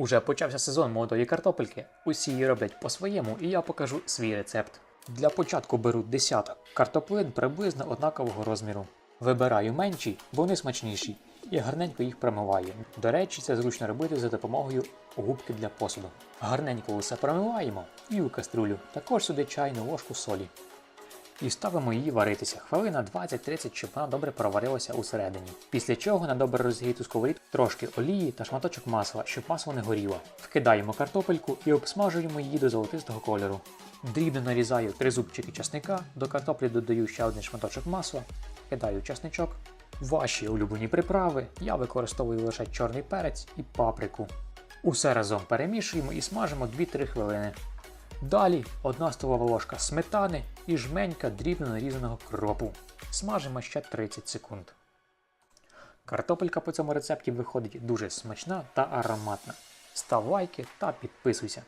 Уже почався сезон молодої картопельки. Усі її роблять по-своєму, і я покажу свій рецепт. Для початку беру десяток картоплин приблизно однакового розміру. Вибираю менші, бо вони смачніші, і гарненько їх промиваю. До речі, це зручно робити за допомогою губки для посуду. Гарненько усе промиваємо і у каструлю. Також сюди чайну ложку солі. І ставимо її варитися хвилина 20-30, щоб вона добре проварилася усередині. Після чого на добре розігріту сковорідку трошки олії та шматочок масла, щоб масло не горіло. Вкидаємо картопельку і обсмажуємо її до золотистого кольору. Дрібно нарізаю три зубчики часника, до картоплі додаю ще один шматочок масла, кидаю часничок. Ваші улюблені приправи я використовую лише чорний перець і паприку. Усе разом перемішуємо і смажимо 2-3 хвилини. Далі одна столова ложка сметани і жменька дрібно нарізаного кропу. Смажимо ще 30 секунд. Картопелька по цьому рецепті виходить дуже смачна та ароматна. Став лайки та підписуйся.